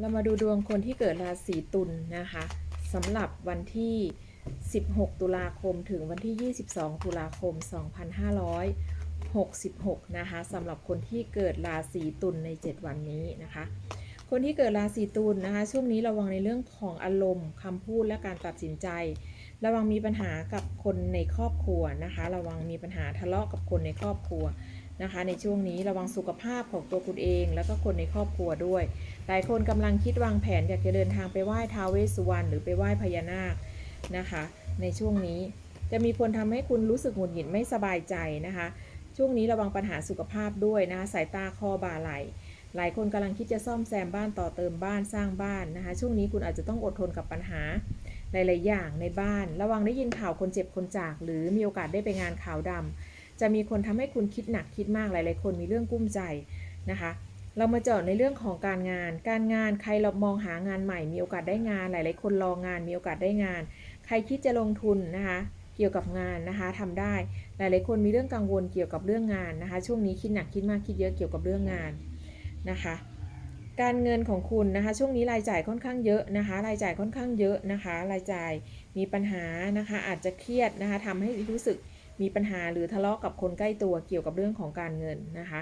เรามาดูดวงคนที่เกิดราศีตุลนะคะสำหรับวันที่ 16 ตุลาคมถึงวันที่ 22 ตุลาคม 2566 นะคะสำหรับคนที่เกิดราศีตุลใน 7 วันนี้นะคะ คนที่เกิดราศีตุลนะคะ ช่วงนี้ระวังในเรื่องของอารมณ์คำพูดและการตัดสินใจ ระวังมีปัญหากับคนในครอบครัวนะคะ ระวังมีปัญหาทะเลาะกับคนในครอบครัว นะคะ ในช่วงนี้ระวังสุขภาพของตัวคุณเอง แล้วก็คนในครอบครัวด้วย หลายคนกำลังคิดวางแผนอยากจะเดินทางไปไหว้ท้าวเวสสุวรรณหรือไปไหว้พญานาคนะคะ ในช่วงนี้จะมีคนทำให้คุณรู้สึกหงุดหงิดไม่สบายใจนะคะ ช่วงนี้ระวังปัญหาสุขภาพด้วยนะคะสายตาคอบ่าไหลหลายคนกำลังคิดจะซ่อมแซมบ้านต่อเติมบ้านสร้างบ้านนะคะ ช่วงนี้คุณอาจจะต้องอดทนกับปัญหาหลาย ๆ อย่างในบ้าน ระวังได้ยินข่าวคนเจ็บคนจาก หรือมีโอกาสได้ไปงานข่าวดำ จะมีคนทำให้คุณคิดหนักคิดมากหลายๆคนมีเรื่องกุ้มใจนะคะ เรามาเจาะในเรื่องของการงาน การงานใครเรามองหางานใหม่ มีโอกาสได้งาน หลาย ๆ คนรองานมีโอกาสได้งาน ใครคิดจะลงทุนนะคะเกี่ยวกับงานนะคะทำได้หลาย ๆ คนมีเรื่องกังวลเกี่ยวกับเรื่องงานนะคะ ช่วงนี้คิดหนักคิดมากคิดเยอะเกี่ยวกับเรื่องงานนะคะ การเงินของคุณนะคะ ช่วงนี้รายจ่ายค่อนข้างเยอะนะคะ รายจ่ายค่อนข้างเยอะนะคะ รายจ่ายมีปัญหานะคะ อาจจะเครียดนะคะทำให้รู้สึก มีปัญหาหรือทะเลาะกับคนใกล้ตัวเกี่ยวกับเรื่องของการเงินนะคะ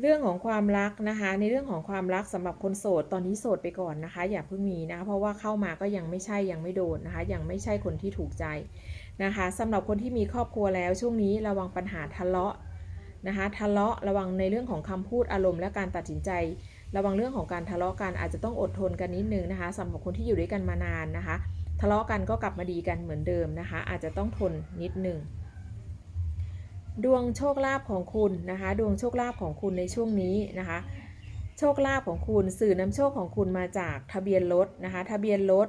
เรื่องของความรักนะคะ ในเรื่องของความรักสำหรับคนโสดตอนนี้โสดไปก่อนนะคะ อย่าเพิ่งมีนะคะเพราะว่าเข้ามาก็ยังไม่ใช่ยังไม่โดนนะคะ ยังไม่ใช่คนที่ถูกใจนะคะสำหรับคนที่มีครอบครัวแล้วช่วงนี้ระวังปัญหาทะเลาะนะคะทะเลาะระวังในเรื่องของคำพูดอารมณ์และการตัดสินใจ ระวังเรื่องของการทะเลาะกันอาจจะต้องอดทนกันนิดนึงนะคะสำหรับคนที่อยู่ด้วยกันมานานนะคะ ทะเลาะกันก็กลับมาดีกันเหมือนเดิมนะคะ อาจจะต้องทนนิดนึงดวงโชคลาภของคุณนะคะ ดวงโชคลาภของคุณในช่วงนี้นะคะ โชคลาภของคุณสื่อนำโชคของคุณมาจากทะเบียนรถนะคะ ทะเบียนรถ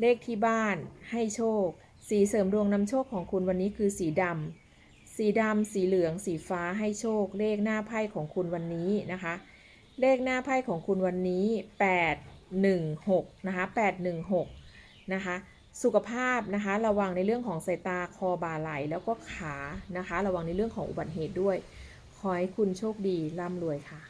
เลขที่บ้านให้โชค สีเสริมดวงนำโชคของคุณวันนี้คือสีดำสีดำสีเหลือง สีฟ้าให้โชค เลขหน้าไพ่ของคุณวันนี้นะคะ เลขหน้าไพ่ของคุณวันนี้ 816นะคะ816 นะคะสุขภาพนะคะ ระวังในเรื่องของสายตาคอบ่าไหลแล้วก็ขานะคะ ระวังในเรื่องของอุบัติเหตุด้วย ขอให้คุณโชคดีร่ำรวยค่ะ